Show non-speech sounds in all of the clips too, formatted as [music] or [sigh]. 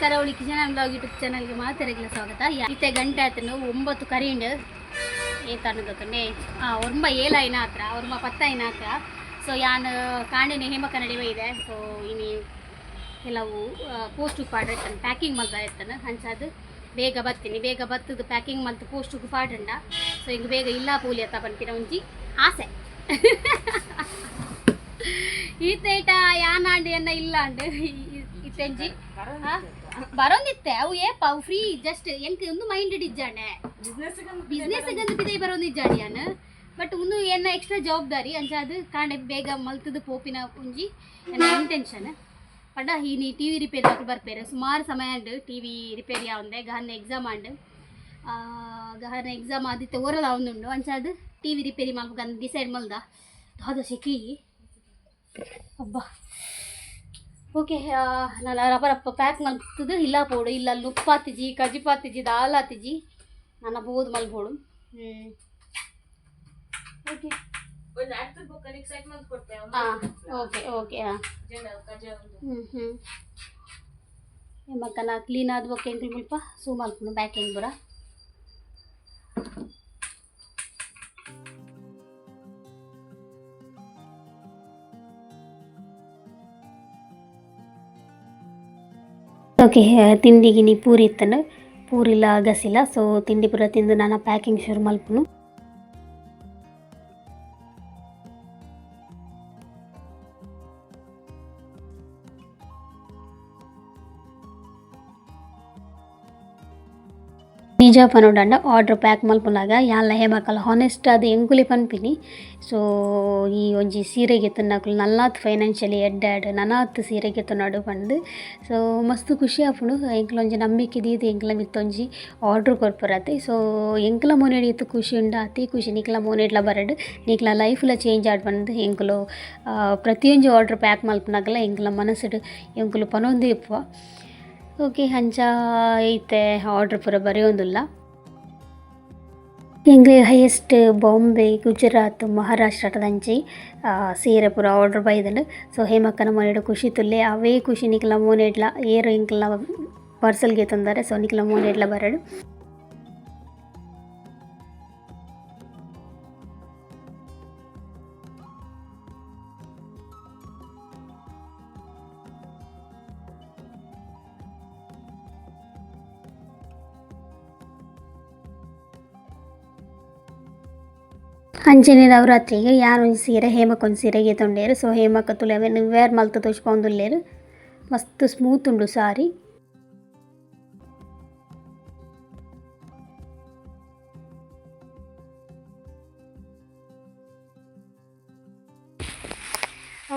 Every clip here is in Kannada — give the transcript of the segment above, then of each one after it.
ನಮಸ್ಕಾರ ಅವಳಿ ಕಿಚನ್ ಬ್ಲಾಗ್ ಯೂಟ್ಯೂಬ್ ಚಾನಲ್ಗೆ ಮಾತಾಡಲಿಕ್ಕೆ ಸ್ವಾಗತ. ಇತ್ತೆ ಗಂಟೆ ಆತನು ಒಂಬತ್ತು ಕರಿಂಡ್. ಏತಾನು ಗೊತ್ತಂಡೆ ಹಾಂ ಏಲ ಇನ್ನ ಹತ್ರ ಒರ್ಮ ಪತ್ತಾಯಿನ ಹತ್ರ ಸೊ ಯಾನ್ ಕಾಂಡಿನ ಹೇಮಕ ನಡಿವೆ ಇದೆ. ಸೊ ಇನ್ನು ಕೆಲವು ಪೋಸ್ಟು ಇರ್ತಾನೆ ಪ್ಯಾಕಿಂಗ್ ಮಲ್ದ ಇರ್ತಾನೆ ಹಂಚದು ಬೇಗ ಬತ್ತೀನಿ. ಬೇಗ ಬತ್ತದು ಪ್ಯಾಕಿಂಗ್ ಮಲ್ತು ಪೋಸ್ಟುಗೆ ಪಾಡಂಡ ಸೊ ಹಿಂಗೆ ಬೇಗ ಇಲ್ಲ ಪೂಲಿ ಅತ್ತ ಬಂತಿನ ಒಂಜಿ ಆಸೆ. [laughs] ಈತೇಟ ಯಾನಾಂಡು ಎನ್ನ ಇಲ್ಲ ಅಂಡು ಇತ್ತೆಂಜಿ? ಬರೋಂದಿತ್ತೆ. ಅವು ಏಪ ಅವು ಫ್ರೀ ಜಸ್ಟ್ ಎಂಕ್ ಒಂದು ಮೈಂಡೆಡ್ ಇಜ್ಜಾಂಡೆ ಬಿಸ್ನೆಸ್ ಗಂದು ಬಿದೆ ಬರೋಂದಿಜ್ಜಾಡಿ ಯಾನು ಬಟ್ ಒಂದು ಏನ ಎಕ್ಸ್ಟ್ರಾ ಜವಾಬ್ದಾರಿ ಅಂಚ ಅದು ಕಾಂಡೆ ಬೇಗ ಮಲ್ತದ ಪೋಪಿನ ಒಂಜಿ ನನ್ನ ಇಂಟೆನ್ಷನ್ ಪಂಡ, ಈ ನೀ ಟಿ ವಿ ರಿಪೇರಿ ಹಾಕಿ ಬರ್ಪೇರೆ. ಸುಮಾರು ಸಮಯ ಉಂಡು ಟಿವಿ ರಿಪೇರಿ ಆವಂದೆ ಗಹನ ಎಕ್ಸಾಮ್ ಆಂಡು ಗಹನ ಎಕ್ಸಾಮ್ ಆದಿತ್ತೆ ಓರಲ್ ಆವೊಂದುಂಡು ಅಂಚ ಅದು ಟಿ ವಿ ರಿಪೇರಿ ಮಾಡ್ಬೇಕಂತ ಡಿಸೈಡ್ ಮಲ್ದ. ದಾದ ಸೆಕಿ ಅಬ್ಬಾ. ಓಕೆ ನಾನು ರಬ್ಬರಪ್ಪ ಪ್ಯಾಕ್ ಮಲ್ತದು ಇಲ್ಲ ಪೋಡು ಇಲ್ಲ ಅಲ್ಲಿ ಉಪ್ಪಾತಿಜಿ ಕಜಿಪಾತಿಜಿ ದಾಲ್ ಆತಿಜಿ ನನ್ನ ಬೋದು ಮಲ್ಬೋಡು ಹ್ಞೂ ಓಕೆ. ಹಾಂ ಓಕೆ ಓಕೆ ಹಾಂ ಹ್ಞೂ ಹ್ಞೂ ಮಕ್ಕನ ಕ್ಲೀನ್ ಆದ ಬೊಕ್ಕ ಎಂಕ್ಲು ಮುಲ್ಪ. ಸೂ ಮಲ್ಕೊಂಡು ಬ್ಯಾಕ್ ಹೆಂಗೆ ಬರ ಓಕೆ ತಿಂಡಿ ನೀ ಪೂರಿ ಇತ್ತನು ಪೂರಿಲ್ಲ, ಆಗಸಿಲ್ಲ. ಸೊ ತಿಂಡಿ ಪೂರ ತಿಂದು ನಾನು ಪ್ಯಾಕಿಂಗ್ ಶುರು ಮಲ್ಪುನು ನಿಜ ಪನೋಡಂಡ ಆರ್ಡ್ರ್ ಪ್ಯಾಕ್ ಮಲ್ಪುನಾಗ ಯಾನ್ಲ ಹೇಮಕಲ್ ಹಾನೆಸ್ಟ್ ಅದು ಎಂಕುಲಿ ಪನ್ಪಿನಿ. ಸೊ ಈ ಒಂಜಿ ಸೀರೆಗೆ ತನ್ನಕುಲು ನಲ್ಲಾತ್ ಫೈನಾನ್ಷಿಯಲಿ ಎಡ್ಡಾಡ್ ನನಾತ್ ಸೀರೆಗೆ ತನ್ನಾಡು ಪಂಡು ಸೊ ಮಸ್ತ್ ಖುಷಿ ಆಪುಂಡು ಎಂಕಲ ಒಂಜಿ ನಂಬಿಕೆ ದೀದು ಎಂಕಲ ಮಿತ್ತೊಂಜಿ ಆರ್ಡ್ರ್ ಕೊರ್ಪರತ್ತೆ ಸೊ ಎಂಕಲ ಮೋನೆಡ್ ಇತ್ತು ಖುಷಿ ಉಂಡ, ಅತಿ ಖುಷಿ. ನಿಕ್ಲ ಮೋನೆಡ್ಲ ಬರಡು, ನಿಕ್ಲ ಲೈಫ್ಲ ಚೇಂಜ್ ಆಡ್ ಬಂದು ಎಂಕಲು ಪ್ರತಿಯೊಂಜಿ ಆರ್ಡ್ರ್ ಪ್ಯಾಕ್ ಮಲ್ಪುನಾಗಲ್ಲ ಎಂಕಲ ಮನಸ್ಸಿಡು ಎಂಕಲು ಪನೊಂದು ಇಪ್ಪುವ ಓಕೆ ಹಂಚ ಐತೆ ಆರ್ಡ್ರ್ ಪೂರ ಬರೆಯೊಂದುಲ್ಲ. ಎಂಗ್ಲೆ ಹೈಯೆಸ್ಟ್ ಬಾಂಬೆ ಗುಜರಾತ್ ಮಹಾರಾಷ್ಟ್ರದಂಚಿ ಸೀರೆ ಪೂರ ಆರ್ಡ್ರ್ ಬೈದನು. ಸೊ ಹೇಮಕ್ಕನ ಮನೆಯಡು ಖುಷಿ ತುಲ್ಲೆ, ಅವೇ ಖುಷಿ ನಿಕ್ಲ ಮೋನೆಡ್ಲ ಏರು ಇಂಕ್ಲ ಪಾರ್ಸಲ್ಗೆ ತಂದರೆ. ಸೊ ನಿಕ್ಲ ಮೋನೆಡ್ಲ ಬರಡು. ಅಂಜನೆ ನವರಾತ್ರಿಗೆ ಯಾನೊಂದು ಸೀರೆ ಹೇಮಕ್ಕೊಂದು ಸೀರೆಗೆ ತೊಂಡೇರು? ಸೊ ಹೇಮಕ್ಕ ತುಲೆ ಅವೆನ್ ವೇರ್ ಮಲ್ತ ತೋಚ್ಕೊಂದುಲ್ಲೇರು ಮಸ್ತ್ ಸ್ಮೂತ್ ಉಂಡು ಸಾರಿ.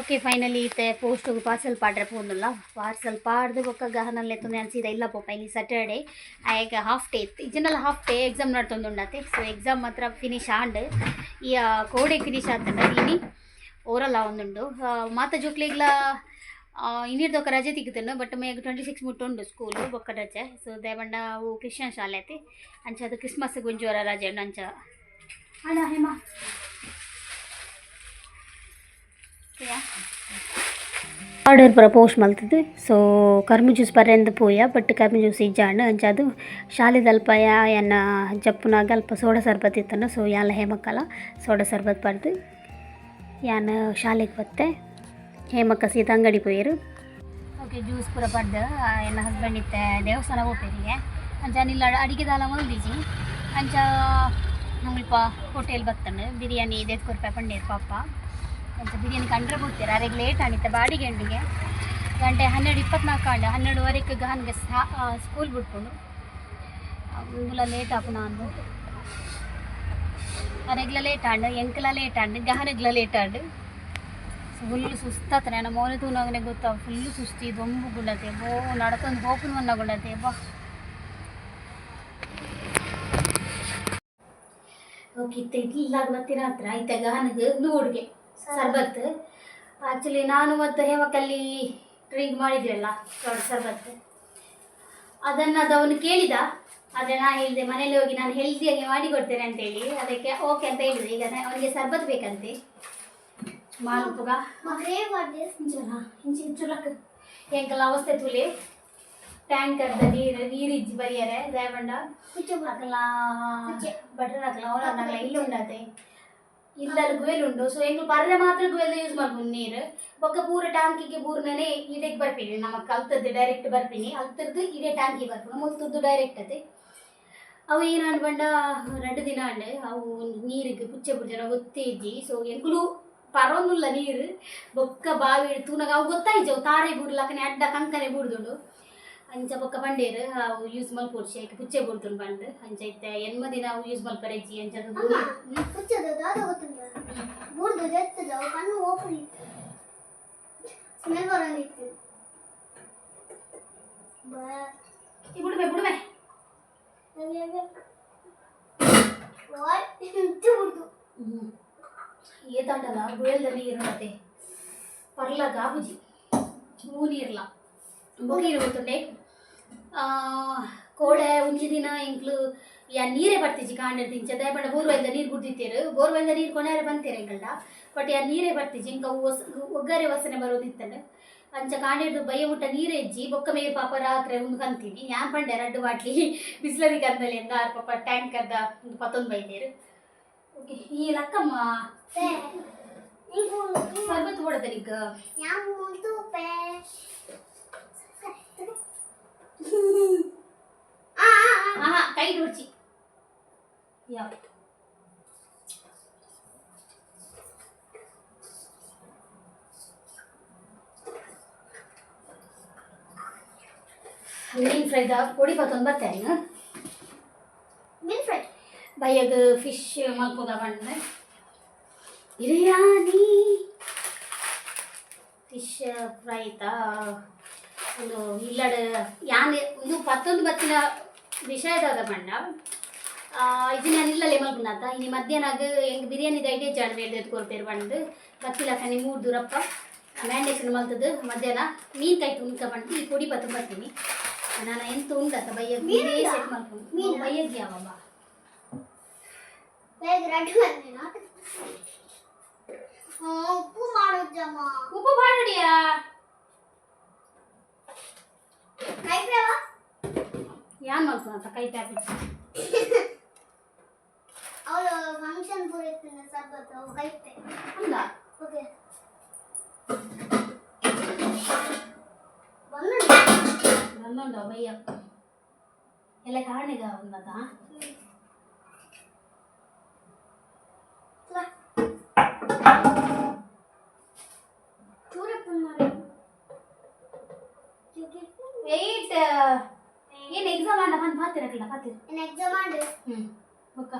ಓಕೆ ಫೈನಲಿ ಈತೆ ಪೋಸ್ಟ್ಗೆ ಪಾರ್ಸಲ್ ಪಾಡ್ರೆ ಪೋನಲ್ಲ. ಪಾರ್ಸಲ್ ಪಾಡ್ದು ಬೊಕ್ಕ ಗಹನಲ್ಲಿ ಎತ್ತೊಂದು ಅನ್ಸಿದ ಇಲ್ಲ ಪಾಪ, ಇಲ್ಲಿ ಸ್ಯಾಟರ್ಡೇ ಆಗ ಹಾಫ್ ಡೇ ಇತ್ತು. ಇಜನಲ್ಲ ಹಾಫ್ ಡೇ ಎಕ್ಸಾಮ್ ನಡ್ತೊಂದುಂಡತೆ ಸೊ ಎಕ್ಸಾಮ್ ಮಾತ್ರ ಫಿನಿಶ್ ಆಂಡ್, ಈ ಕೋಡೆ ಫಿನಿಶ್ ಆತಂಡ ಇನಿ ಓರಲ್ಲ ಒಂದುಂಡು. ಮಾತ ಜೋಕ್ಲಿಗ್ಲ ಇನ್ನಿರ್ದೊಕ್ಕ ರಜೆ ತೆಗಿತನು ಬಟ್ ಮೇಗ ಟ್ವೆಂಟಿ ಸಿಕ್ಸ್ ಮುಟ್ಟುಂಡು ಸ್ಕೂಲು ಬೊಕ್ಕ ರಜೆ. ಸೊ ದೇವಣ್ಣ, ಅವು ಕ್ರಿಶ್ಚಿಯನ್ ಶಾಲೆ ಐತಿ. ಅಂಚ ಅದು ಕ್ರಿಸ್ಮಸ್ ಗುಂಜುವರ ರಜೆ ಅಂಚ. ಅಣ್ಣ, ಹೇಮ? ಆರ್ಡರ್ ಪೂರ ಪೋಸ್ಟ್ ಮಲ್ತದೆ ಸೊ ಕರ್ಮಿ ಜ್ಯೂಸ್ ಬರೆಂದು ಪೋಯ ಬಟ್ ಕರ್ಮಿ ಜ್ಯೂಸ್ ಇಜ್ಜಾಂಡ್ ಅಂಚಾದು ಶಾಲೆದ ಶಾಲೆದಲ್ಪ ಎನ್ನ ಜಪ್ಪುನಾಗ ಅಲ್ಪ ಸೋಡಾ ಸರ್ಬತ್ ಇತ್ತನ ಸೊ ಯಾಲ ಹೇಮಕ್ಕಲ ಸೋಡಾ ಸರ್ಬತ್ ಪಡೆದು. ಯಾನ ಶಾಲೆಗೆ ಬತ್ತೆ. ಹೇಮಕ್ಕ ಸೀತ ಅಂಗಡಿ ಪೋಯರು. ಓಕೆ ಜ್ಯೂಸ್ ಪೂರ ಪಡ್ದು ಎನ್ನ ಹಸ್ಬೆಂಡ್ ಇತ್ತೆ ದೇವಸ್ಥಾನ ಹೋಗ್ತೇರಿಗೆ ಅಂಚ ನಿಲ್ಲ ಅಡಿಗೆ ದಾಲ ಮಲ್ದಿಜಿ. ಅಂಚ ನಮ್ಮಲ್ಪ ಹೋಟೆಲ್ ಬತ್ತಣ್ಣ ಬಿರಿಯಾನಿ ಇದೆ ಕೊರ್ಪೆ ಪಂಡೇರು ಪಾಪ. ಅಂತ ಬಿರಿಯಾನಿ ಕಂಡ್ರೆ ಬಿಡ್ತೀರ ಅರೆಗೆ ಲೇಟ್ ಆಣಿತ್ತೆ ಬಾಡಿಗೆ ಎಂಡಿಗೆ ಗಂಟೆ ಹನ್ನೆರಡು ಇಪ್ಪತ್ನಾಲ್ಕು ಆಂಡ ಹನ್ನೆರಡುವರೆಗೆ ಗಹನ್ಗೆ ಸ್ಕೂಲ್ ಬಿಟ್ಕೊಂಡು ಮುಂದುಲ ಲೇಟ್ ಆಪುನ ನಾನು. ಅರೆಗ್ಲ ಲೇಟ್ ಆಂಡು, ಎಂಕ್ಲ ಲೇಟ್ ಆಂಡು, ಗಹನಗ್ಲ ಲೇಟ್ ಆಂಡು. ಫುಲ್ ಸುಸ್ತಾತನೆ, ನಮ್ಮ ಮೌನ ತೂನಾಗನೆ ಗೊತ್ತಾ? ಫುಲ್ಲು ಸುಸ್ತಿ, ದೊಂಬು ಗುಂಡತೆ ಬೋ, ನಡ್ಕೊಂಡು ಹೋಪುನು ಗುಂಡತೆ ಬಾ. ಓಕೆ ಇಲ್ಲ ಮತ್ತಿರ ಹತ್ರ ಐತೆ ಗಹನಗೆ, ನೂಡ್ಗೆ. ಸರ್ಬತ್. ಆ್ಯಕ್ಚುಲಿ ನಾನು ಮತ್ತು ಹೇಮಕಲ್ಲಿ ಡ್ರಿಂಕ್ ಮಾಡಿದ್ರಲ್ಲ ಸರ್ಬತ್. ಅದನ್ನು ಅದು ಅವನು ಕೇಳಿದ. ಆದರೆ ನಾನು ಹೇಳಿದೆ ಮನೇಲಿ ಹೋಗಿ ನಾನು ಹೆಲ್ದಿಯಾಗಿ ಮಾಡಿಕೊಡ್ತೇನೆ ಅಂತೇಳಿ. ಅದಕ್ಕೆ ಓಕೆ ಅಂತ ಹೇಳಿದೆ. ಈಗ ಅವನಿಗೆ ಸರ್ಬತ್ ಬೇಕಂತೆ. ಮಾಲ್ಪುಗ ಚುಲಕ್ ಎಂಕಲ್ಲ ಅವಸ್ಥೆ ತುಲಿ. ಟ್ಯಾಂಕರ್ದ ನೀರು ನೀರಿಜ್ಜಿ ದಯಬಂಡ ಕುಚ್ಚು ಹಾಕಲ್ಲ ಬಟರ್ ಹಾಕಲ್ಲ ಅವ್ರು ಹಾಕಲ್ಲ ಇಲ್ಲಿ ಉಂಡತೆ. ಇಲ್ಲಲ್ಲಿ ಗುವೆಲ್ ಉಂಡು ಸೊ ಎಂಗ್ಲು ಬರ್ರೆ ಮಾತ್ರ ಗುವೆಲ್ ಯೂಸ್ ಮಾಡ್ಬೋದು ನೀರು ಬೊಕ್ಕ ಪೂರ ಟ್ಯಾಂಕಿಗೆ ಪೂರ್ಣನೆ ಇದಕ್ಕೆ ಬರ್ತೀನಿ. ನಮ್ಮ ಕಲ್ತದ್ದು ಡೈರೆಕ್ಟ್ ಬರ್ತೀನಿ. ಅಲ್ತದ್ದು ಇದೇ ಟ್ಯಾಂಕಿ ಬರ್ತೀನಿ. ಮುಲ್ತದ್ದು ಡೈರೆಕ್ಟ್ ಅದೇ. ಅವು ಏನು ಅನ್ಬಂಡ? ರೆಂಡು ದಿನ ಅಂಡೆ. ಅವು ನೀರಿಗೆ ಪುಚ್ಚೆ ಪುಚ್ಚನ ಗೊತ್ತೇಜಿ ಸೊ ಎಂಗ್ಲು ಪರೊಂದುಲ್ಲ ನೀರು. ಬೊಕ್ಕ ಬಾವಿ ತೂನಾಗ ಅವು ಗೊತ್ತಾಯ್ತು. ತಾರೆ ಬುಡ್ಲಕ್ಕನೆ ಅಡ್ಡ ಕಂಕನೆ ಬುಡ್ದುಂಡು ಅಂಚ ಬೊಕ್ಕ ಬಂಡೇರು ಅವು ಯೂಸ್ ಮಲ್ಪೋಡು ಐಕ್ ಪುಚ್ಚೆ ಬುಡ್ದುಂಡು ಪಂಡ್ ಅಂಚ ಇತ್ತೆ ಎನ್ಮ ದಿನ ಅವು ಯೂಸ್ ಮಲ್ಪರೆಜ್ಜಿ ಅಂಚ ಬೂರ್ದು ಜೆತ್ತದು ಕಣ್ಣು ಓಪನ್ ಇತ್ತು. ಸ್ಮೆಲ್ ಬರೋದಿತ್ತು ಬಿಡ್ಬೆ ಬಿಡುವೆ ಹುಚ್ಚು ಬಿಡ್ತು ಏತಾಂಡಲ್ಲ ಗುಯಲ್ದ ನೀರು ಮತ್ತೆ ಪರ್ಲ ಗಾಬುಜಿ ಹೂ ನೀರ್ಲ. ಬೊಗೀರು ಗೊತ್ತುಂಡೆ ಕೋಡೆ ಉಂಜಿ ದಿನ ಇಂಕ್ಲು ಯಾ ನೀರೇ ಬರ್ತಿಜಿ ಕಾಂಡ ತಿಂಚ. ದಯಪಂಡ ಬೋರ್ವೆಲ್ದ ನೀರು ಕುಡ್ದಿತ್ತೇರು ಬೋರ್ವೆಲ್ದ ನೀರು ಕೊನೆಯಾರೆ ಬಂತೀರ ಎಂಕಲ್ಡ ಬಟ್ ಯಾ ನೀರೇ ಬರ್ತಿಜಿ ಇಂಕ ಒಸ್ ಒಗ್ಗರೆ ವಸನೆ ಬರೋದಿತ್ತಲ್ಲ. ಅಂಚ ಕಾಣಿಡ್ದು ಬಯ್ಯ ಮುಟ್ಟ ನೀರೇ ಇಜ್ಜಿ. ಬೊಕ್ಕ ಮೇಲೆ ಪಾಪ ರಾತ್ರಿ ಒಂದು ಕಂತೀನಿ. ಯಾನ್ ಪಂಡೆ ರಡ್ಡು ಬಾಟ್ಲಿ [laughs] ಬಿಸ್ಲರಿ ಕಂದಲ್ಲಿ ಎಂದ ಪಾಪ ಟ್ಯಾಂಕ್ ಅದ ಒಂದು ಪತ್ತೊಂದು ಬೈದೇರು ಓಕೆ ಈ ಲಕ್ಕಮ್ಮ ಸರ್ಬತ್ ಹೊಡೆದ ಈಗ ಯಾವ ಒಂದು ಪೇ ಆ ಆಹಾ ಕೈ ರುಚಿ ಯಾವ ಮೀನ್ ಫ್ರೈದ ಪೊಡಿ ಪತ್ತೊಂದು ಬರ್ತೇನೆ ಮೀನ್ ಫ್ರೈ ಬಯ್ಯಗ ಫಿಶ್ ಮಲ್ಪೋದ ಬಂದ್ರೆ ಬಿರಿಯಾನಿ ಫಿಶ್ ಫ್ರೈ ತಾ ಒಂದು ಇಲ್ಲಡ ಯಾನ್ ಒಂದು ಪತ್ತೊಂದು ಬತ್ತಿನ ವಿಷಯದಾದ ಬಂಡ ಇದು ನಾನು ಇಲ್ಲಲ್ಲೇ ಮಲ್ಪುನಾತ ಇನ್ನು ಮಧ್ಯಾಹ್ನಾಗ ಹೆಂಗೆ ಬಿರಿಯಾನಿದ ಐಡಿಯಾ ಜಾಣ ಬೇಡ ಕೊಡ್ತೇವೆ ಬಂದು ಬತ್ತಿಲ್ಲ ಕನಿ ಮೂರು ದೂರಪ್ಪ ಮ್ಯಾಂಡೇಶನ್ ಮಲ್ತದ್ದು ಮಧ್ಯಾಹ್ನ ಮೀನು ಕೈ ತುಣ್ಕ ಬಂದು ಈ ಪುಡಿ ಪತ್ತು ಬರ್ತೀನಿ ನಾನು ಎಂತ ಉಂಡತ್ತ ಬಯ್ಯ ಮೀನು ಉಂಡಾ? ಸೆಟ್ ಮಾಡ್ಕೊಂಡು ಮೀನು? ಬಯ್ಯಗ್ಗೆ ಯಾವಮ್ಮ ಬೇಗ ರೆಡಿ ಮಾಡ್ತೀನ ಉಪ್ಪು ಮಾಡೋದಮ್ಮ ಉಪ್ಪು ಮಾಡಿಡಿಯಾ ಕೈಪ್ರವ ಯಾನ್ ಮಾಡ್ಕೊಂತ ಕೈ ಟ್ಯಾಬ್ಲೆಟ್ ಅವಳು ಫಂಕ್ಷನ್ ಪೂರೈತಿನ ಸರ್ಬತ್ತು ಅವು ಕೈತೆ ಹಂಗ ಓಕೆ ಬಂದು ನನ್ನೊಂದು ಬಯ್ಯ ಎಲ್ಲ ಕಾಣಿಗ ಒಂದದ ಚೂರಪ್ಪನ್ ಮಾಡಿ ಏಟ್ ಏನು ಎಕ್ಸಾಮ್ ಆಡ ಬಂದು ಪಾತಿರಕ್ಕಿಲ್ಲ ಪಾತಿರ ಏನು ಎಕ್ಸಾಮ್ ಮಾಡಿ ಹ್ಞೂ ಬೊಕ್ಕ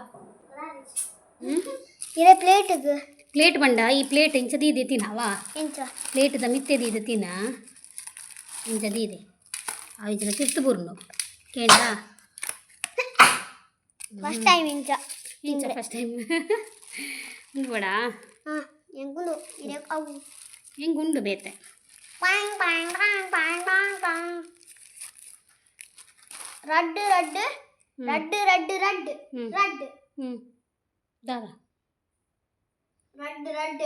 ಇದೇ ಪ್ಲೇಟಿಗೆ ಪ್ಲೇಟ್ ಬಂಡ ಈ ಪ್ಲೇಟ್ ಇಂಚದಿ ಇದೆ ತಿನ್ನವ ಎಂಚ ಪ್ಲೇಟ್ದ ಮಿತ್ತೆದಿ ಇದೆ ತಿನ್ನ ಇಂಚದಿ ಇದೆ ಆ ಇಂಚದ ತಿರ್ತು ಬುರ್ನು ಕೇಂಡ ಫಸ್ಟ್ ಟೈಮ್ ಇಂಚ ಇಂಚ ಫಸ್ಟ್ ಟೈಮ್ ಬೇಡ ಹಾಂ ಎಂಗುಲು ಇದೇ ಅವು ಹೆಂಗೆ ಉಂಡು ಬೇತೆ ಪಾಂಗ್ ಪಾಂಗ್ ಪಾಂಗ್ ಪಾಂಗ್ ಪಾಂಗ್ Pong red red red red red hmm. ದಾದ. Red red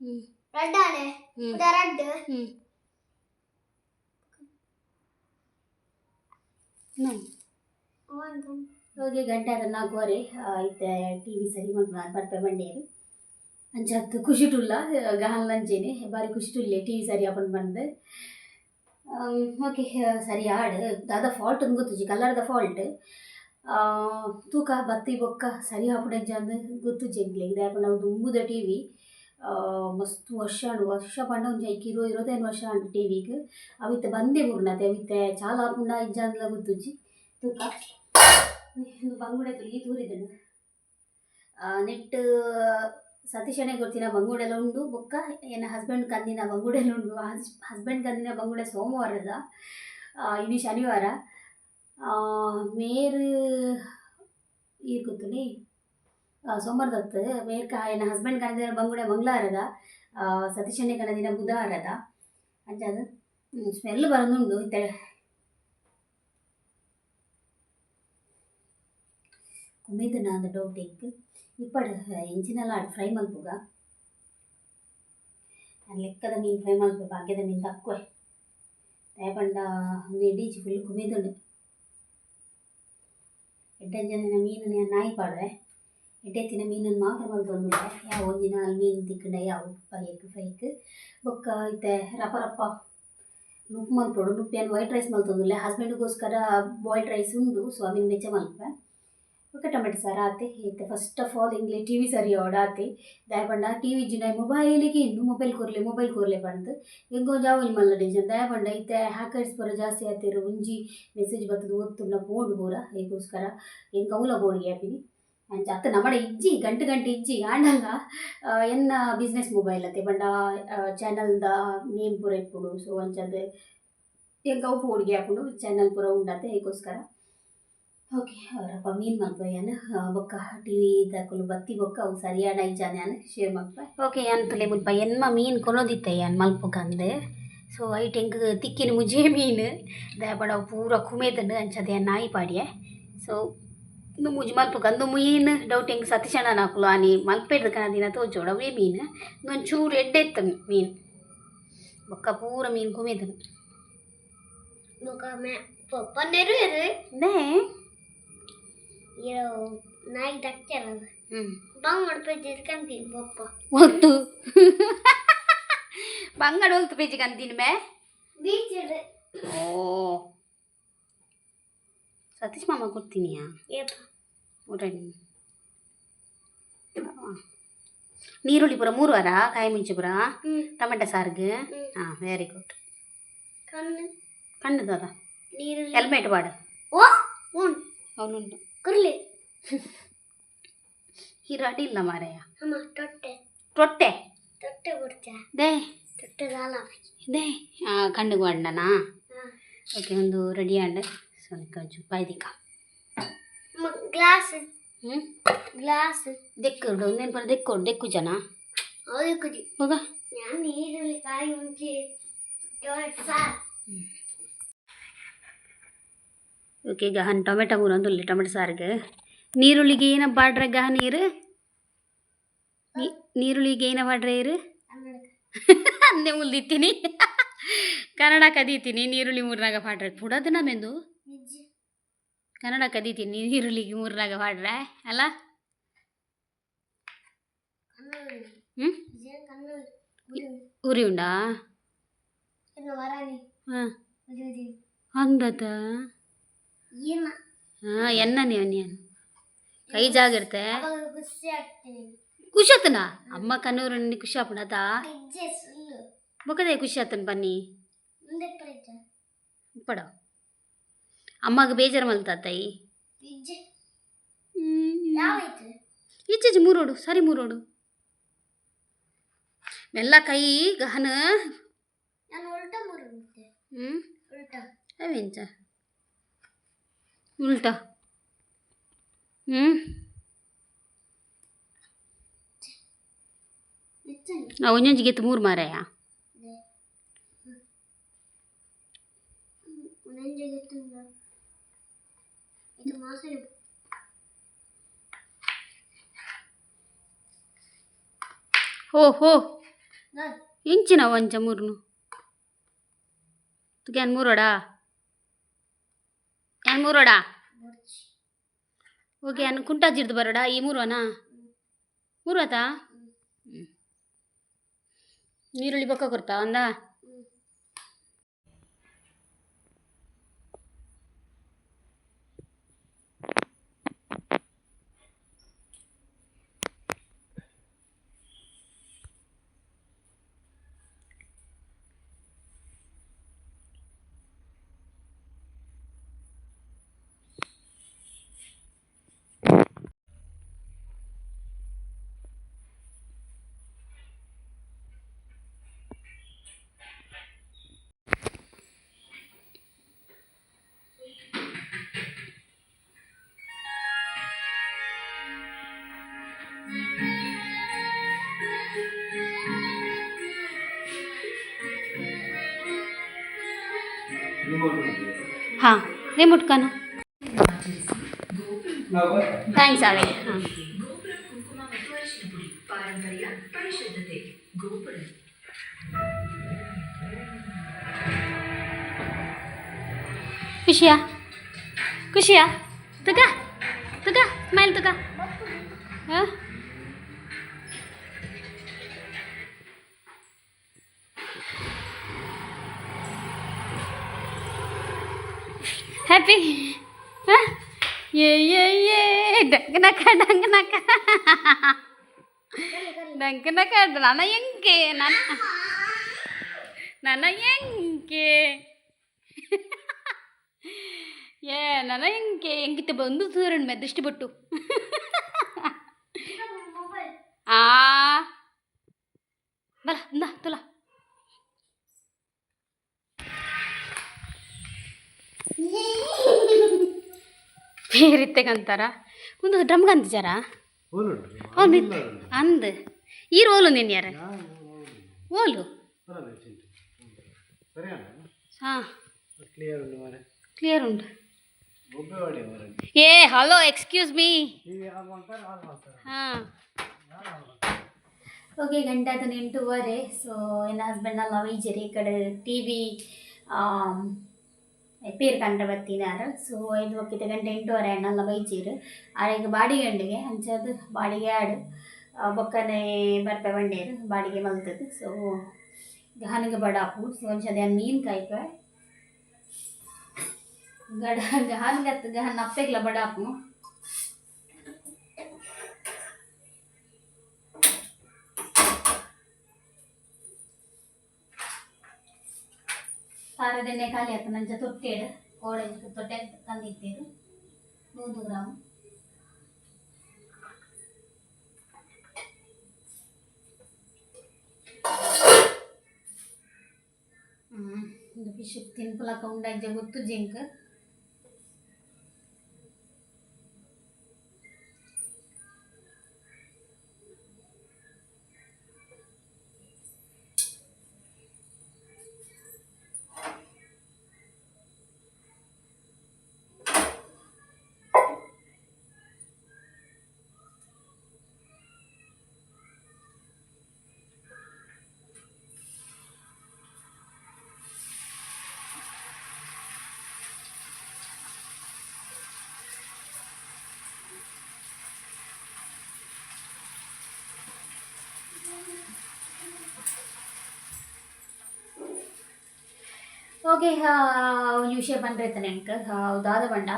hmm. ರೆಡ್ ಹ್ಞೂ ಉದ ರಡ್ ಹ್ಞೂ ಹ್ಞೂ ಹೋಗಿ ಗಂಟೆ ಆದ ನಾಲ್ಕುವರೆ ಐತೆ ಟಿ ವಿ ಸರಿ ಒಂದು ಬರ್ಪೆ ಬಂಡೇರು ಅಂಚತ್ತು ಖುಷಿ ಟುಲ್ಲ ಗಹಲ್ ನಂಚೇನೆ ಬಾರಿ ಖುಷಿ ಟುಲ್ಲೆ ಟಿ ವಿ ಸರಿ ಅಪ್ಪನ್ ಬಂದು. ಓಕೆ ಸರಿ ಹಾಡು ದಾದ ಫಾಲ್ಟ್ ಒಂದು ಕಲರ್ ದ ಫಾಲ್ಟ್ ತೂಕ, ಬತ್ತಿ, ಬೊಕ್ಕ ಸರಿ ಹಾಪುಡಂಜ ಅಂದು ಗೊತ್ತು ಜಂಗ್ಲಿ ಇದು. ಹಾಪುಂಡು ನಾವು ಟಿವಿ ಟಿ ವಿ. ಮಸ್ತ್ ವರ್ಷ ವರ್ಷ ಪಂಡ ಒಂಜಿ ಐಕ್ ಇರೋ ಇರೋದೇನು ವರ್ಷ ಉಂಡು ಟಿ ವಿಗೆ. ಅವಿತ್ತೆ ಬಂದೇ ಬುರ್ನತೆ ಅವಿತ್ತೆ ಚಾಲ ಹಾಪುಂಡ ಇಜ್ಜ ಅಂದ್ಲ ತೂಕ. ಬಂಗುಡೆ ತುಳಿ ತೂರಿದನು ನೆಟ್ ಸತೀಶನೇ ಗೊತ್ತಿನ ಬಂಗುಡೆಲ್ಲ ಉಂಡು. ಬೊಕ್ಕ ಏನ ಹಸ್ಬೆಂಡ್ ಕಂದಿನ ಬಂಗುಡೆಲ್ಲ ಉಂಡು. ಹಸ್ಬೆಂಡ್ ಕಂದಿನ ಬಂಗುಡೆ ಸೋಮವಾರದ ಇನ್ನು ಶನಿವಾರ. ಮೇರ್ ಈ ಸೋಮವಾರ ಸೋಮವಾರದತ್ತು ಮೇರ್ ಕ, ಏನ ಹಸ್ಬೆಂಡ್ ಕಂದಿನ ಬಂಗುಡೆ ಮಂಗಳವಾರದ ಸತೀಶನೇ ಕಂದಿನ ಬುಧವಾರದ ಅದು. ಸ್ಮೆಲ್ ಬರೋದುಂಡು ಇತ್ತೆ ಕುಮಿದ ನಾನು ಡೌಟ್ ಇತ್ತು ಇಪ್ಪಡು, ಇಂಚಿನೆಲ್ಲ ಆಡು ಫ್ರೈ ಮಲ್ಪುಗ ನಾನು ಲೆಕ್ಕದ ಮೀನು ಫ್ರೈ ಮಲ್ಪ ಭಾಗ್ಯದ ಮೀನು ತಕ್ಕುವೆ ಪಂಡ ಎಡೀಚಿ ಫುಲ್ ಕುಮಿದುಂಡು. ಎಡ್ಡಂಜನ ಮೀನನ್ನ ನಾಯಿ ಪಾಡ್ರೆ ಎಡ್ಡೆತ್ತಿನ ಮೀನನ್ನು ಮಾತ್ರ ಮಲ್ತೊಂದುಲ್ಲೆ. ಯಾವ ಒಂಜಿನ ಅಲ್ಲಿ ಮೀನು ತಿಕ್ಕಂಡ, ಯಾವ ಪೈಕ್ ಫ್ರೈಕ್ ಬೊಕ್ಕ ಇತ್ತೆ ರಪ್ಪ ರಪ್ಪ. ನುಪ್ಪು ಮಲ್ಪೊಡು ಏನು ವೈಟ್ ರೈಸ್ ಮಲ್ತೊಂದುಲ್ಲೆ. ಹಸ್ಬೆಂಡ್ಗೋಸ್ಕರ ಬಾಯ್ಲ್ಡ್ ರೈಸ್ ಉಂಡು ಸೊ ಅದನ್ನು ಬೆಚ್ಚ ಮಲ್ಪೆ. ಬೊಕ್ಕ ಟೊಮೆಟೊ ಸಾರು ಆತೆ ಹೇತೆ first of all English T V ಸರಿ ಓಡಾತಿ. ದಯಪಂಡ ಟಿ ವಿ ಜಿನ ಮೊಬೈಲಿಗೆ ಇನ್ನು ಮೊಬೈಲ್ ಕೊರ್ಲೆ ಮೊಬೈಲ್ ಕೊರ್ಲೆ ಬಂತು. ಹೆಂಗೋ ಜಾವಲಿ ಮಲ್ಲ ಡಿಜನ್ ದಯಪಂಡ ಇತ್ತೆ ಹ್ಯಾಕರ್ಸ್ ಪೂರ ಜಾಸ್ತಿ ಆತಿರು. ಒಂಜಿ ಮೆಸೇಜ್ ಬರ್ತದೆ ಓದ್ತುಂಡ ಬೋರ್ಡ್ ಪೂರ. ಅದಕ್ಕೋಸ್ಕರ ಹೆಂಗೆ ಅವಲ ಬೋರ್ಡ್ಗೆ ಆಪಿನಿ ಅಂಚ, ಅತ್ತ ನಮ್ಮಡೆ ಇಜ್ಜಿ, ಗಂಟು ಗಂಟೆ ಇಜ್ಜಿ, ಆಂಡಲ್ಲ ಎನ್ನ ಬಿಸ್ನೆಸ್ ಮೊಬೈಲ್ ಅತ್ತೆ ಪಂಡ ಚಾನಲ್ದ ನೇಮ್ ಪೂರ ಇಪ್ಪುಡು. ಸೊ ಅಂಚದ ಹೆಂಗೆ ಅವು ಪೋಡ್ಗೆ ಹಾಕೊಂಡು ಚಾನಲ್ ಪೂರ ಉಂಡತ್ತೆ ಅದಕ್ಕೋಸ್ಕರ ಓಕೆ ಅವರಪ್ಪ ಮೀನ್ ಮಲ್ಪ ಏನು? ಬೊಕ್ಕ ಟಿ ವಿ ದಾಕಲು ಬತ್ತಿ ಬೊಕ್ಕ ಅವು ಸರಿಯಾಡ ಐಜಾನೆ ಅನ್ನ ಶೇರ್ ಮಲ್ಪ ಓಕೆ ಏನು ಪಲೆ ಮುಲ್ಪ ಎನ್ಮ ಮೀನು ಕೊನೋದಿತ್ತೆ ಏನು ಮಲ್ಪಕ್ಕಂದು ಸೊ ಐಟ್ ಹೆಂಗ್ ತಿಕ್ಕಿನ ಮುಜೆ ಮೀನ್. ದಾಪಡ ಅವು ಪೂರ ಕುಮೇತಂಡು ಅಂಚದೆ ನಾಯಿ ಪಾಡಿಯೆ. ಸೊ ಇನ್ನು ಮುಜ್ ಮಲ್ಪಕ್ಕಂದು ಮೀನ್. ಡೌಟ್ ಹೆಂಗೆ ಸತಿಶಣ ನಾಕುಲು ಆನಿ ಮಲ್ಪೆಡ್ದು ಕಣದಿನ ತೋಜೋಡವೇ ಮೀನ್. ಇನ್ನೊಂದು ಚೂರು ಎಡ್ಡೆತ್ತ ಮೀನು. ಬೊಕ್ಕ ಪೂರ ಮೀನು ಕುಮೇತನು. ಪಪ್ಪನ್ನೆರು ಇರು ನೇ ನಾಯಿ ಡಾಕ್ಟರ್ ಬಂಗ್ ಹೊಡ್ಪೇಜ್ ಅಂತೀನಿ ಬಪ್ಪ ಒತ್ತು ಬಂಗಡ ಹೋಗ್ತು ಪೇಜಿಗೆ ಅಂತೀನಿ ಬೇ ಬೀಚ್ ಓ ಸತೀಶ್ ಮಾಮ ಕೊಡ್ತೀನಿಯಾ ಊಟನಿ ನೀರುಳ್ಳಿ ಪುರ ಮೂರು ವಾರ ಕಾಯಿ ಮೆಂಚು ಪುರ ಟೊಮೆಟೊ ಸಾರಿಗೆ ಹಾಂ ವೆರಿ ಗುಡ್ ಕಣ್ಣು ಕಣ್ಣು ದಾದ ನೀರುಳ್ಳಿ ಹೆಲ್ಮೆಟ್ ಬಾಡ ಓ ಹ್ಞೂ ಅವನುಂಟು குருளி ಹೀರೋ ಅಡಿಲ್ಲ ಮಾರಾಯ ಅಮ್ಮ ತೊಟ್ಟೆ ತೊಟ್ಟೆ ತೊಟ್ಟೆ ಕೊಡ್ತೆ ದೇ ತೊಟ್ಟೆ ದಾಲ ದೇ ಕಣ್ಣಿಗೆ ಒಡ್ಡನಾ ಓಕೆ ಒಂದು ರೆಡಿ ಆಂಡೆ ಸ್ವಲ್ಪ ಒಂಚೂರು ಪಾಯ್ದಿಕ್ಕ ಗ್ಲಾಸ್ ಹ್ಞೂ ಗ್ಲಾಸ್ ದೆಕ್ಕು ಒಂದೇನು ಬರ ದೆಕ್ಕು ದೆಕ್ಕು ಜನ ಹೌದು ಕುಜಿ ಹೋಗ ನಾನು ಈರುಳ್ಳಿ ಕಾಯಿ ಮುಂಚೆ ಸಾರ್ ಹ್ಞೂ ಓಕೆ ಗಹನ್. ಟೊಮೆಟೊ ಮೂರು ಒಂದು ಟೊಮೆಟೊ ಸಾರಿಗೆ. ನೀರುಳ್ಳಿಗೆ ಏನ ಬಾಡ್ರೆ ಗಹ ನೀರು? ನೀರುಳ್ಳಿಗೆ ಏನ ಬಾಡ್ರೆ ಇರು ಅನ್ನೆ ಮುಲ್ದಿತ್ತೀನಿ ಕನ್ನಡ ಕದೀತೀನಿ. ನೀರುಳ್ಳಿ ಮೂರ್ನಾಗ ಬಾಡ್ರೆ. ಪುಡೋದು ನಮ್ಮೆಂದು ಕನ್ನಡ ಕದೀತೀನಿ. ನೀರುಳ್ಳಿಗೆ ಮೂರ್ನಾಗ ಬಾಡ್ರೆ ಅಲ್ಲ? ಹ್ಞೂ ಉರಿ ಉಂಡಾ? ಹಾಂ. ಅಂದತ ಹಾಂ ಎನ್ನ ನೀವು ನೀನು? ಕೈ ಜಾಗಿರ್ತೆ ಖುಷಿ ಆತನ ಅಮ್ಮ ನಿನ್ನ ಖುಷಿ ಆಪಣದ ಬೊಕದೆ ಖುಷಿ ಆತನ ಬನ್ನಿ. ಪಡ. ಅಮ್ಮಗೆ ಬೇಜಾರು ಮಲ್ತಾ ತಾಯಿ? ಈಚೆಚೆ ಮೂರೋಡು ಸರಿ ಮೂರೋಡು ಎಲ್ಲ ಕೈ ಗಹನ. ಹ್ಞೂ ಅವೆಂಚ ಉಲ್ಟ. ಹ್ಞೂ ನಿಚ್ಚನಿ ನಾವು ಒಂದೊಂಜಿಗೆ ಮೂರು ಮಾರಾಯ. ಉನಂಜೆ ಗೊತ್ತಿಲ್ಲ ಇದು ಮಾಸ ಹೋ ಹೋ. ನಾನು. ಎಂಚಿನ ಒಂಚ ಮೂರ್ನು. ತುಗ್ಯಾನ್ ಮೂರೋಡಾ? ಏನ್ ಮೂರೋಡಾ ಓಕೆ ಅನ್ ಕುಂಟಾಜಿರ್ದು ಬರೋಡಾ? ಈ ಮೂರುವನಾ? ಮೂರು ಆತಾ. ನೀರುಳ್ಳಿ ಬೊಕ್ಕ ಕೊಡ್ತಾ ಒಂದಾ? ಹಾಂ ರಿಮೋಟ್ ಕಾನು ಥ್ಯಾಂಕ್ಸ್ ಆವೆ ಹಾಂ ಖುಷಿಯಾ ಖುಷಿಯಾ ತಗ ತಗ ಏ ಏ ಏ ಡಂಗನಕ ಡಂಗನಕ ಡಂಗನಕ ನನ್ನ ಹೆಂಗೆ ನನ್ನ ನನ್ನ ಹೆಂಗೆ ಏ ನನ್ನ ಹೆಂಗೆ ಹೆಂಗಿತ್ತು ಬಂದು ಸೂರ್ಯನ ಮೇಲೆ ದೃಷ್ಟಿ ಬಿಟ್ಟು ಆ ಬಲ ಇಂದ ತುಲ ಬೇರಿತ್ತೆಗಂತಾರ ಒಂದು ಡ್ರಮ್ಗಂತ ಜರ? ಅವ್ನು ಅಂದ. ಈ ರೋಲು ನಿನ್ನ ಯಾರ? ಓಲು? ಹಾಂ. ಕ್ಲಿಯರ್ ಉಂಟು ಏ ಹಲೋ ಎಕ್ಸ್ಕ್ಯೂಸ್ ಮೀ ಹಾಂ. ಓಕೆ ಗಂಟೆ ಅದು ಎಂಟೂವರೆ ಸೊ ನನ್ನ ಹಸ್ಬೆಂಡ್ ನಾವು ಈಜರಿ ಈ ಕಡೆ ಟಿ ವಿ ಪೇರ್ ಕಂಡ್ರೆ ಬರ್ತಿದ್ದಾರೆ ಸೊ ಐದು ಒಕ್ಕಿದ ಗಂಟೆ ಎಂಟೂವರೆ ಅಣ್ಣಲ್ಲ ವೈದ್ಯರು ಆಗ ಬಾಡಿಗೆ ಗಂಡಿಗೆ ಹಂಚದು ಬಾಡಿಗೆ ಆಡು. ಬೊಕ್ಕನೆ ಬರ್ಪೆ ಬಂಡೇರು, ಬಾಡಿಗೆ ಮಲ್ತದ್ದು. ಸೊ ಗಾನಿಗೆ ಬಡಾಪು ಸೊ ಒಂಚದ ಮೀನು ಕಾಯ್ಪ. ಗಡ ಗಾನ್ಗತ್ ಗಹನ್ ಅಪ್ಪೆಗ್ಲ ಬಡಾಪು ಸಾರದೆಣ್ಣೆ ಖಾಲಿ ಆಯ್ತು ನಂಚ ತೊಟ್ಟೆಡು ಕೋಡೆ ತೊಟ್ಟೆ ತಂದಿದ್ದೀರು ನೂರು ಗ್ರಾಮ್ ಹ್ಮ್ ಇದು ಫಿಶ್ ತಿನ್ಪಲಕ ಉಂಡಾಜ ಗೊತ್ತು ಜಿಂಕ್ ಓಕೆ ವಿಷಯ ಬಂದ್ರೈತೆ ನೆನ್ಕ ದಾದ ಬಂಡ.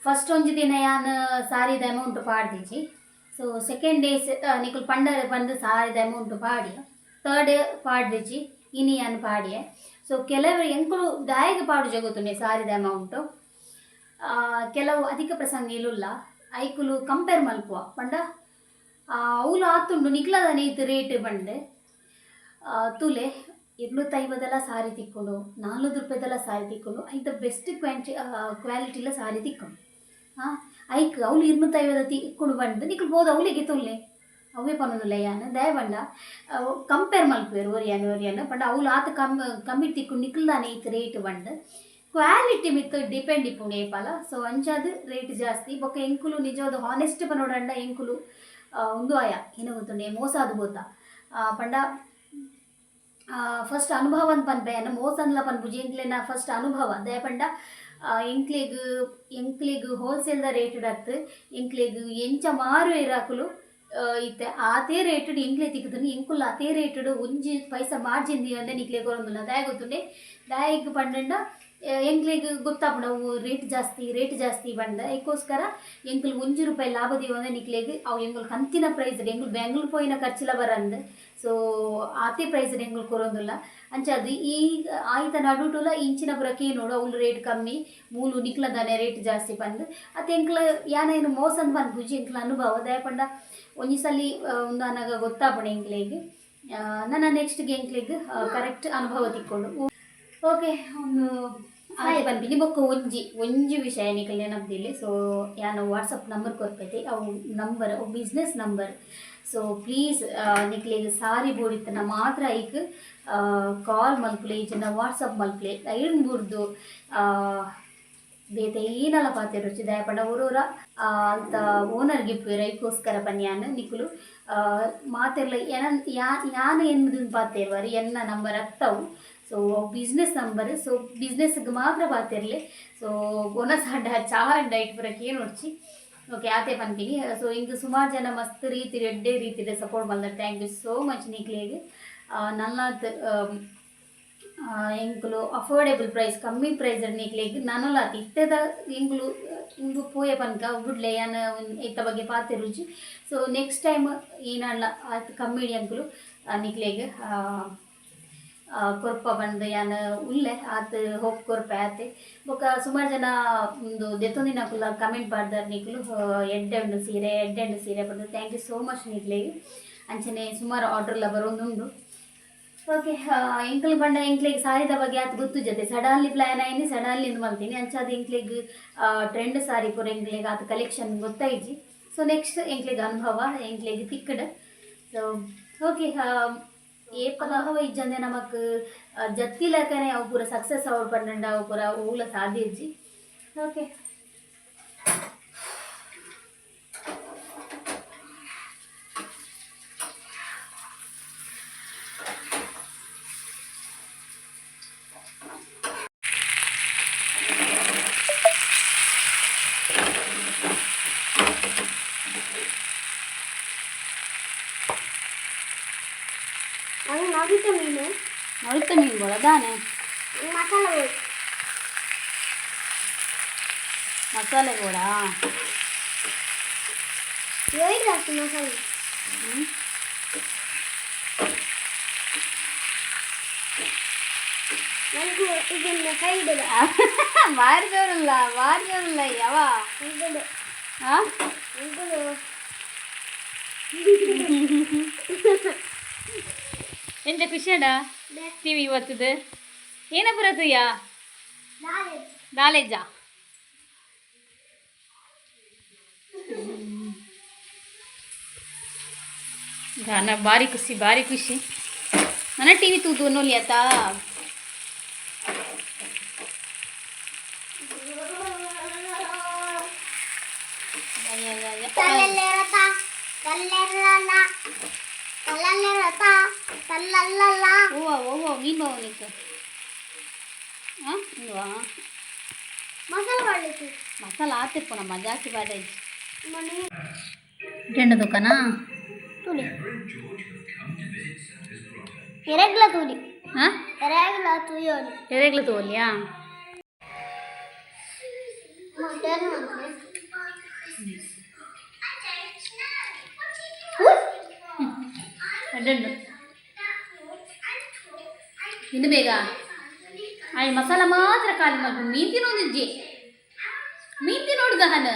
ಫಸ್ಟ್ ಒಂಜಿ ದಿನ ಯಾನು ಸಾರಿದ ಅಮೌಂಟ್ ಪಾಡ್ದಿಜಿ. ಸೊ ಸೆಕೆಂಡ್ ಡೇಸ್ ನಿಕುಲ್ ಪಂಡರ ಬಂದು ಸಾರಿದ ಅಮೌಂಟ್ ಪಾಡಿ. ಥರ್ಡ್ ಪಾಡ್ದಿಜಿ ಇನಿ ಯಾನು ಪಾಡಿಯೆ. ಸೊ ಕೆಲವರು ಎಂಕುಲು ದಾಯಿಗೆ ಪಾಡು ಜಗುತ್ತುಂಡೆ ಸಾರಿದ ಅಮೌಂಟು ಕೆಲವು ಅಧಿಕ ಪ್ರಸಂಗ ಇಲ್ಲುಲ್ಲ. ಐಕುಲು ಕಂಪೇರ್ ಮಲ್ಪುವ. ಪಂಡ ಅವಳು ಆತುಂಡು ನಿಕ್ಲದ ನೀತು ರೇಟ್ ಬಂಡೆ ಆ, ಎರಡ್ನೂತ್ತ ಐವತ್ತಲ್ಲ ಸಾರಿ ತಿಕ್ಕೊಂಡು ನಾನ್ನೂರು ರೂಪಾಯ್ದೆಲ್ಲ ಸಾರಿ ತಿಕ್ಕೊಂಡು, ಐದ ಬೆಸ್ಟ್ ಕ್ವಾಂಟಿ ಕ್ವಾಲಿಟಿಲ ಸಾರಿ ತಿಕ್ಕೊಂಡು. ಹಾಂ ಐಕ್ ಅವ್ಲು ಇರ್ನೂತ್ತೈವದ ತಿಕ್ಕೊಂಡು ಬಂದ, ನಿಕ್ಲು ಬೋದು ಅವ್ಲಿಗೆ ತೊಲ್ಲೆ. ಅವೇ ಪನ್ನದಿಲ್ಲ ಯಾನ ದಯವಂಡ ಕಂಪೇರ್ ಮಲ್ಪೇರು ಒರಿಯಾನ ಒರಿಯಾನ ಬಟ್ ಅವ್ಲು ಆತ ಕಮ್ಮಿ ಕಮ್ಮಿ ತಿಕ್ಕೊಂಡು ನಿಕ್ಲಾನೆ ಈತ ರೇಟ್ ಬಂಡ ಕ್ವಾಲಿಟಿ ಮಿತ್ತು ಡಿಪೆಂಡ್ ಇಪ್ಪುಂಡು ಏಪಲ ಸೊ ಅಂಚಾದ ರೇಟ್ ಜಾಸ್ತಿ. ಬೊಕ್ಕ ಎಂಕುಲು ನಿಜವಾದ ಹಾನೆಸ್ಟ್ ಪನೋಡಂಡ ಎಂಕುಲು ಉಂದು ಆಯ ಏನೋ ಗೊತ್ತುಂಡೆ ಮೋಸ ಅದು ಗೊತ್ತಾ ಪಂಡ ಫಸ್ಟ್ ಅನುಭವ ಅಂತ ಪನ್ಪೆ ಅನ್ನ ಮೋಸ ಅನ್ಲ ಪನ್ಪುಜಿ ಎಂಕ್ಲೆನ ಫಸ್ಟ್ ಅನುಭವ ದಯಪಂಡ ಎಂಕ್ಲೆಗ್ ಎಂಕ್ಲೆಗ್ ಹೋಲ್ಸೇಲ್ದ ರೇಟಡ್ ಅತ್ತು ಎಂಕ್ಲೆಗ್ ಎಂಚ ಮಾರು ಇರಾಕುಲು ಆ, ಇತ್ತೆ ಅದೇ ರೇಟೆಡ್ ಎಂಕ್ಲೆ ತಿಕ್ಕುದನ್ನು ಎಂಕುಲ್ಲ ಅದೇ ರೇಟೆಡ್ ಒಂಜಿ ಪೈಸ ಮಾರ್ಜಿಂದಿ ಅಂದ್ರೆ ನಿಕ್ಲೆ ಕೊರೊಂದುಲ್ಲ ದಯ ಗೊತ್ತುಂಡೆ? ದಯಗ್ ಪಂಡ ಎಂಕ್ಲೆಗ್ ಗೊತ್ತಾಪುಂಡು ರೇಟ್ ಜಾಸ್ತಿ ರೇಟ್ ಜಾಸ್ತಿ ಬಂಡ ಅದಕ್ಕೋಸ್ಕರ ಎಂಕುಲ್ ಒಂಜಿ ರೂಪಾಯಿ ಲಾಭ ದಿವಂದೆ ನಿಕ್ಲೆಗ್ ಅವು ಎಂಕುಲು ಕಂತಿನ ಪ್ರೈಸ್ ಎಂಕುಲು ಬೆಂಗ್ಳೂರು ಪೋಯಿನ ಖರ್ಚಿಲ್ಲ ಬರಂದ್. ಸೊ ಆತೆ ಪ್ರೈಸ್ ಎಂಕುಲು ಕೊರೊಂದುಲ್ಲ ಅಂಚಾದು ಈ ಆಯ್ತ ನಡುಟುಲ ಇಂಚಿನ ಬುರಕೆ ನೋಡು ಅವ್ಲು ರೇಟ್ ಕಮ್ಮಿ ಮೂಲು ನಿಕ್ಲದಾನೆ ರೇಟ್ ಜಾಸ್ತಿ ಬಂದು. ಅತ್ತೆ ಎಂಕ್ಲ ಯಾನ ಏನು ಮೋಸನ್ ಬಂದು ಬುಜಿ ಎಂಕ್ಲ ಅನುಭವ. ದಯಪಂಡ ಒಂಜಿ ಸಲಿ ಆ, ಒಂದು ಅನಗ ಗೊತ್ತಾಪಣ ಎಂಕ್ಲೆಗ್ ನನ್ನ ನೆಕ್ಸ್ಟ್ಗೆ ಎಂಕ್ಲೆಗ್ ಕರೆಕ್ಟ್ ಅನುಭವ ತಿಕ್ಕೊಂಡು. ಓಕೆ ಒಂದು ಆಯ್ ಬಂದ್ಬಿಟ್ಟು ಬೊಕ್ಕ ಒಂಜಿ ಒಂಜಿ ವಿಷಯ ನಿಕಲ್ ನೆನಪಿಲ್ಲ ಸೊ ಯಾನು ವಾಟ್ಸಪ್ ನಂಬರ್ ಕೊರ್ಪೈತೆ ಅವು ನಂಬರ್ ಅವು ಬಿಸ್ನೆಸ್ ನಂಬರ್ ಸೊ ಪ್ಲೀಸ್ ನಿಕ್ಲಿಗೆ ಸಾರಿ ಬೋಡಿತ್ತನ ಮಾತ್ರ ಐಕ್. ಕಾಲ್ ಮಲ್ಪಲೆ, ಜನ ವಾಟ್ಸಪ್ ಮಲ್ಪಲೆ ಐನ್ ಬುರ್ದು ಬೇತೆ ಏನಲ್ಲ ಪಾತ್ರೆ ರುಚಿ, ದಯಪಡ ಊರೂರ ಅಂತ ಓನರ್ ಗಿಪ್ಪು ರೈಕೋಸ್ಕರ ಪನ್ಯಾನ್ ನಿಕುಲು ಮಾತೆಲ್ಲ ಎನ ಯಾ, ಯಾನ ಎನ್ನದು ಪಾತೇರ್ವಾರಿ ಎನ್ನ ನಂಬರ್ ಅತ್ತವು. ಸೊ ಬಿಸ್ನೆಸ್ ನಂಬರ್ ಸೊ ಬಿಸ್ನೆಸ್ಗೆ ಮಾತ್ರ ಬಾತಿರಲಿ ಸೊ ಬೋನಸ್ ಅಡ್ಡ ಚಾರ್ ಡೈಟ್ ಬರೋಕೆ ಏನು ಹೊಡ್ಚಿ? ಓಕೆ ಆತೆ ಪನ್ಪಿನಿ ಸೊ ಹಿಂಗೆ ಸುಮಾರು ಜನ ಮಸ್ತ್ ರೀತಿ ರೆಡ್ಡೇ ರೀತಿಯಲ್ಲಿ ಸಪೋರ್ಟ್ ಬಂದ ಥ್ಯಾಂಕ್ ಯು ಸೋ ಮಚ್ ನಿಕ್ಲಿಗೆ ನನ್ನ ಎಂಕುಲು ಅಫೋರ್ಡೆಬಲ್ ಪ್ರೈಸ್ ಕಮ್ಮಿ ಪ್ರೈಸ್ ನಿಕ್ಲೆಗ್ ನನಲ ಇತ್ತದ ಎಂಕುಲು ಇಂಗು ಪೋಯ ಪನ್ಕ ಬಿಡ್ಲೆ ಯಾನ ಇತ್ತ ಬಗ್ಗೆ ಪಾತೆ ರುಚಿ. ಸೊ ನೆಕ್ಸ್ಟ್ ಟೈಮ್ ಏನಲ್ಲ ಆತ್ ಕಮ್ಮಿ ಎಂಕುಲು ನಿಕ್ಲೆಗ್ ಕೊರ್ಪ ಬಂದು ಯಾನ ಉಲ್ಲೆ ಆತ್ ಹೋಪ್ ಕೊರ್ಪೆ ಆತೆ. ಬೊಕ ಸುಮಾರು ಜನ ಒಂದು ದೆತ್ತೊಂದಿನ ಕುಲ್ಲ ಕಮೆಂಟ್ ಮಾಡ್ದಾರ ನಿಕ್ಲು ಎಡ್ಡೆ ಉಂಡು ಸೀರೆ ಎಡ್ಡೆ ಸೀರೆ ಬಂದು. ಥ್ಯಾಂಕ್ ಯು ಸೋ ಮಚ್ ನಿಕ್ಲಿಗೆ ಅಂಚನೆ ಸುಮಾರು ಲ ಬರೋದುಂಡು. ಓಕೆ ಎಂಕ್ಲಿಗೆ ಬಂಡ ಎಂಕ್ಲಿಗೆ ಸಾರಿದ ಬಗ್ಗೆ ಆತ ಗೊತ್ತು ಜೊತೆ ಸಡನ್ಲಿ ಪ್ಲ್ಯಾನ್ ಆಯ್ನಿ ಸಡನ್ಲಿ ಇದು ಮಾಡ್ತೀನಿ ಅಂಚಾದ ಎಂಕ್ಲಿಗೆ ಟ್ರೆಂಡ್ ಸಾರಿ ಪೂರ ಎಂಕ್ಲಿಗೆ ಆತ ಕಲೆಕ್ಷನ್ ಗೊತ್ತಾಯ್ಜಿ ಸೊ ನೆಕ್ಸ್ಟ್ ಎಂಕ್ಲಿಗೆ ಅನುಭವ ಎಂಕ್ಲಿಗೆ ತಿಕ್ಕಡ ಸೊ ಓಕೆ ఏ పలాహవ ఇజ్జందే నమక్ జత్తి లేకనే అవు పూర సక్సెస్ అవ్వడు పడండి అవు పూర ఊళ్ళో సాధించి ఓకే மழுத்த மீன்? மழுத்த மீன் போல தானே மசாலா மசாலா போடா. போயிடாச்சு மசாலா? மாறிதவரில்ல மாறிதவரில்ல யாவா ஆ? [laughs] ಇದು ಖುಷಿ ಅಡ ಟಿವಿ ಇವತ್ತದ? ಏನ ಬರತ್ತಯ್ಯ ಯಾ ನಾಲೆಜ್ಜ? ಗಾನ ಭಾರಿ ಖುಷಿ ಭಾರಿ ಖುಷಿ. ನನ್ನ ಟಿವಿ ತೂತು ಅನ್ನೋಲಿ ಆತ. ಕಲ್ಲೆಲ್ಲ ತಲ್ಲೆರಲ ತಲ್ಲಲ್ಲೆರತ ತಲ್ಲಲ್ಲಲ್ಲ ಓವ ಓವ ಮೀನ್ ಬಾವ ನಿಕ್ಕ ಹಾಂ ಇಲ್ವಾ ಮಸಾಲ ಮಾಡಲಿಕ್ಕೆ ಮಸಾಲ ಆತಿಪ್ಪು ನಮ್ಮ ಜಾಸ್ತಿ ಬಾರಿ ಮನೆ ಟೆಂಡ ದುಕಾನ ತುಳಿ ಎರೆಗ್ಲ ತುಳಿ ಹಾಂ ಎರೆಗ್ಲ ತುಳಿಯೋಲಿ ಎರೆಗ್ಲು ತಗೋಲಿಯಾ ಮತ್ತೇನು ಅಂದ್ರೆ ಅಡ್ಡಂಡು ಇನ್ನು ಬೇಗ ಆಯ್ ಮಸಾಲ ಮಾತ್ರ ಖಾಲಿ ಮಾಡ್ಕೊಂಡು ಮೀನ್ ತಿನ್ನೋದಿಜ್ಜಿ ಮೀನ್ ತಿನ್ನೋಡು ಗಹನ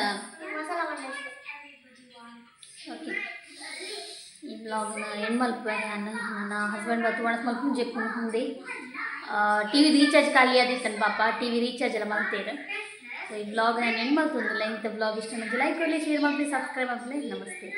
ಮಸಾಲ ಮಾಡಲಿಕ್ಕೆ ಓಕೆ ಈ ಬ್ಲಾಗ್ನ ಎಂಡ್ ಮಲ್ಪ ನಾನು ನನ್ನ ಹಸ್ಬೆಂಡ್ ಬತ್ತು ಒಣಸ್ ಮಲ್ಪ ಜೆಕ್ಕೊಂಡು ಮುಂದೆ ಟಿ ವಿ ರೀಚಾರ್ಜ್ ಖಾಲಿ ಆದಿತ್ತನ್ ಪಾಪ ಟಿ ವಿ ರೀಚಾರ್ಜ್ ಎಲ್ಲ ಮಾಡ್ತೇವೆ ಸೊ ಈ ಬ್ಲಾಗ್ ನಾನು ಎಂಡ್ ಮಾಡ್ತಂದಿಲ್ಲ ಇಂಥ ಬ್ಲಾಗ್ ಇಷ್ಟ ನನಗೆ ಲೈಕ್ ಕೊಡಲಿ ಶೇರ್ ಮಾಡಲಿ ಸಬ್ಸ್ಕ್ರೈಬ್ ಮಾಡಲಿ ನಮಸ್ತೆ